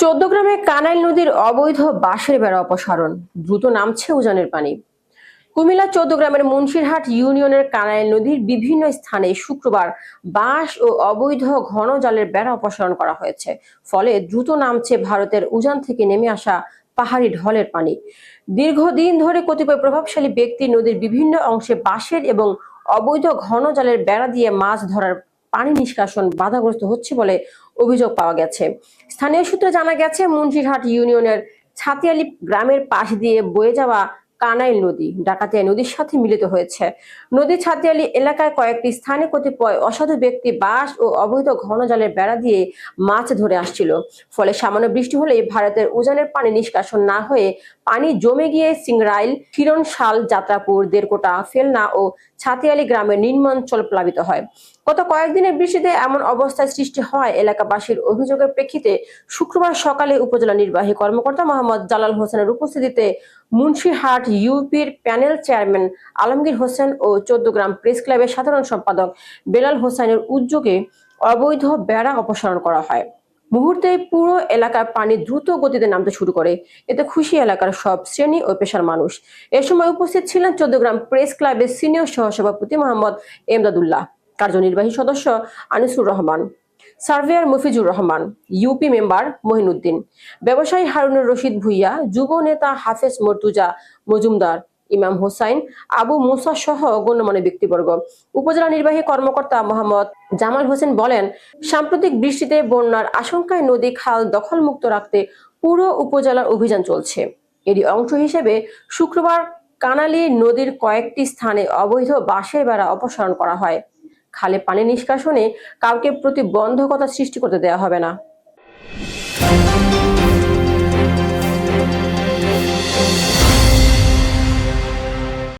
চোদ্দগ্রামে কানাইল নদীর অবৈধ বাঁশের বেড়া অপসারণ। দ্রুত নামছে উজানের পানি। কুমিল্লা চৌদ্দগ্রামের মুন্সিরহাট ইউনিয়নের কানাইল নদীর বিভিন্ন স্থানে শুক্রবার বাঁশ ও অবৈধ ঘন জালের বেড়া অপসারণ করা হয়েছে। ফলে দ্রুত নামছে ভারতের উজান থেকে নেমে আসা পাহাড়ি ঢলের পানি। দীর্ঘদিন ধরে কতিপয় প্রভাবশালী ব্যক্তি নদীর বিভিন্ন অংশে বাঁশের এবং অবৈধ ঘন জালের বেড়া দিয়ে মাছ ধরার পানি নিষ্কাশন বাধাগ্রস্ত হচ্ছে বলে অভিযোগ পাওয়া গেছে। স্থানীয় সূত্রে জানা গেছে, মুন্সিরহাট ইউনিয়নের ছাতিয়ালি গ্রামের পাশ দিয়ে বয়ে যাওয়া কানাইল নদী, ডাকাতিয়া নদীর সাথে মিলিত হয়েছে। নদী ছাতিয়ালি এলাকায় কয়েকটি স্থানে কতিপয় অসাধু ব্যক্তি বাঁশ ও অবৈধ ঘন জলের বেড়া দিয়ে মাছ ধরে আসছিল। ফলে সামান্য বৃষ্টি হলেই ভারতের উজানের পানি নিষ্কাশন না হয়ে পানি জমে গিয়ে সিংরাইল কিরণশাল যাত্রাপুর দেড়কোটা ফেলনা ও ছাতিয়ালি গ্রামের নিম্নাঞ্চল প্লাবিত হয়। গত কয়েকদিনের বৃষ্টিতে এমন অবস্থার সৃষ্টি হয় এলাকাবাসীর অভিযোগের প্রেক্ষিতে শুক্রবার সকালে উপজেলা নির্বাহী কর্মকর্তা মোহাম্মদ জালাল হোসেনের উপস্থিতিতে মুন্সিরহাট ইউপির প্যানেল চেয়ারম্যান আলমগীর হোসেন ও চোদ্দগ্রাম প্রেস ক্লাবের সাধারণ সম্পাদক বেলাল হোসেনের উদ্যোগে অবৈধ বেড়া অপসারণ করা হয়। মুহূর্তে পুরো এলাকার পানি দ্রুত গতিতে নামতে শুরু করে। এতে খুশি এলাকার সব শ্রেণি ও পেশার মানুষ। এ সময় উপস্থিত ছিলেন চোদ্দগ্রাম প্রেস ক্লাবের সিনিয়র সহসভাপতি মোহাম্মদ এমদাদুল্লাহ। কার্যনির্বাহী সদস্য Anisur Rahman. Surveyor Mofizur Rahman UP member Mohinuddin, ব্যবসায়ী হারুনুর রশিদ ভুইয়া, যুব নেতা হাফেজ মর্তুজা মজুমদার, ইমাম হোসাইন, আবু মুসা সহ গণ্যমান্য ব্যক্তিবর্গ। উপজেলা নির্বাহী কর্মকর্তা মোহাম্মদ জামাল হোসেন বলেন, সাম্প্রতিক বৃষ্টিতে বন্যার আশঙ্কায় নদী খাল দখলমুক্ত রাখতে পুরো উপজেলার অভিযান চলছে। এরই অংশ হিসেবে শুক্রবার কানালি নদীর কয়েকটি স্থানে অবৈধ বাঁশের বেড়া অপসারণ করা হয়। খালে পানি নিষ্কাশনে কাউকে প্রতিবন্ধকতা সৃষ্টি করতে দেওয়া হবে না।